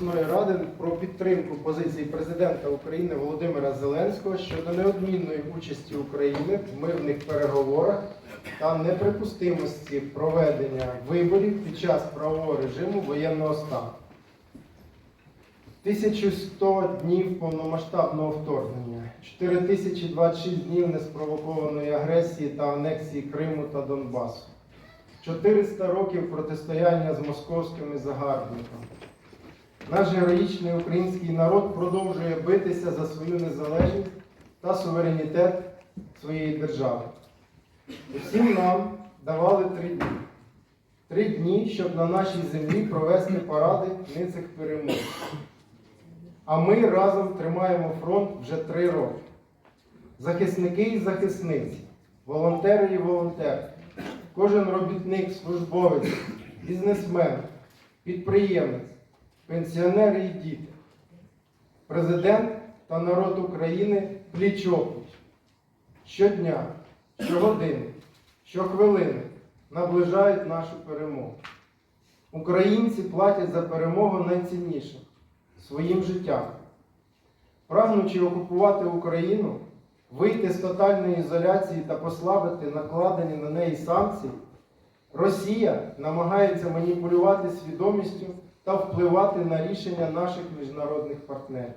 обласної ради про підтримку позиції президента України Володимира Зеленського щодо неодмінної участі України в мирних переговорах та неприпустимості проведення виборів під час правового режиму воєнного стану. 1100 днів повномасштабного вторгнення, 4026 днів неспровокованої агресії та анексії Криму та Донбасу, 400 років протистояння з московськими загарбниками. Наш героїчний український народ продовжує битися за свою незалежність та суверенітет своєї держави. Усім нам давали три дні. Три дні, щоб на нашій землі провести паради ницих перемог. А ми разом тримаємо фронт вже три роки. Захисники і захисниці, волонтери і волонтери, кожен робітник, службовець, бізнесмен, підприємець, пенсіонери і діти, президент та народ України пліч-опліч. Щодня, щогодини, щохвилини наближають нашу перемогу. Українці платять за перемогу найцінніше своїм життям. Прагнучи окупувати Україну, вийти з тотальної ізоляції та послабити накладені на неї санкції, Росія намагається маніпулювати свідомістю та впливати на рішення наших міжнародних партнерів.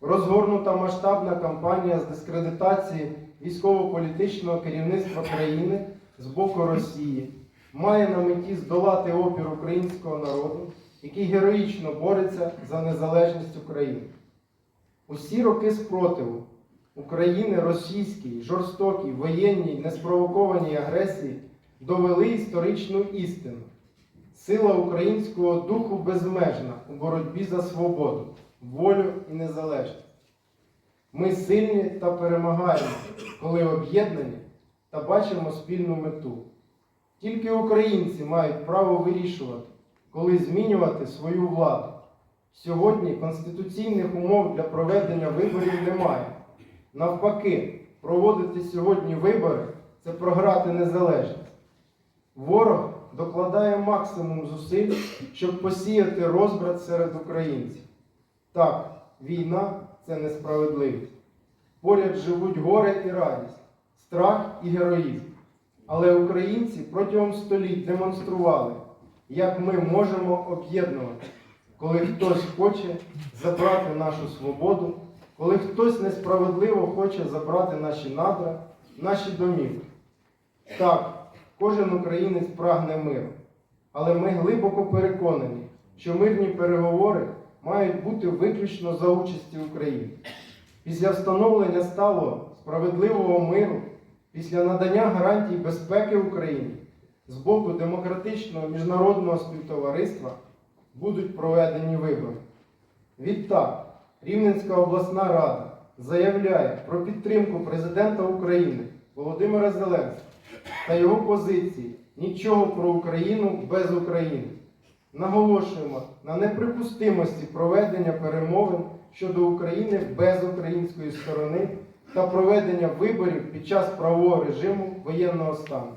Розгорнута масштабна кампанія з дискредитації військово-політичного керівництва країни з боку Росії має на меті здолати опір українського народу, який героїчно бореться за незалежність України. Усі роки спротиву України російській, жорстокій, воєнній, неспровокованій агресії довели історичну істину. Сила українського духу безмежна у боротьбі за свободу, волю і незалежність. Ми сильні та перемагаємо, коли об'єднані та бачимо спільну мету. Тільки українці мають право вирішувати, коли змінювати свою владу. Сьогодні конституційних умов для проведення виборів немає. Навпаки, проводити сьогодні вибори це програти незалежність. Ворог докладає максимум зусиль, щоб посіяти розбрат серед українців. Так, війна це несправедливість. Поряд живуть горе і радість, страх і героїзм. Але українці протягом століть демонстрували, як ми можемо об'єднувати, коли хтось хоче забрати нашу свободу, коли хтось несправедливо хоче забрати наші надра, наші домівки. Так, кожен українець прагне миру, але ми глибоко переконані, що мирні переговори мають бути виключно за участі України. Після встановлення сталого справедливого миру, після надання гарантій безпеки Україні з боку демократичного міжнародного співтовариства будуть проведені вибори. Відтак, Рівненська обласна рада заявляє про підтримку президента України Володимира Зеленського та його позиції нічого про Україну без України. Наголошуємо на неприпустимості проведення перемовин щодо України без української сторони та проведення виборів під час правового режиму воєнного стану.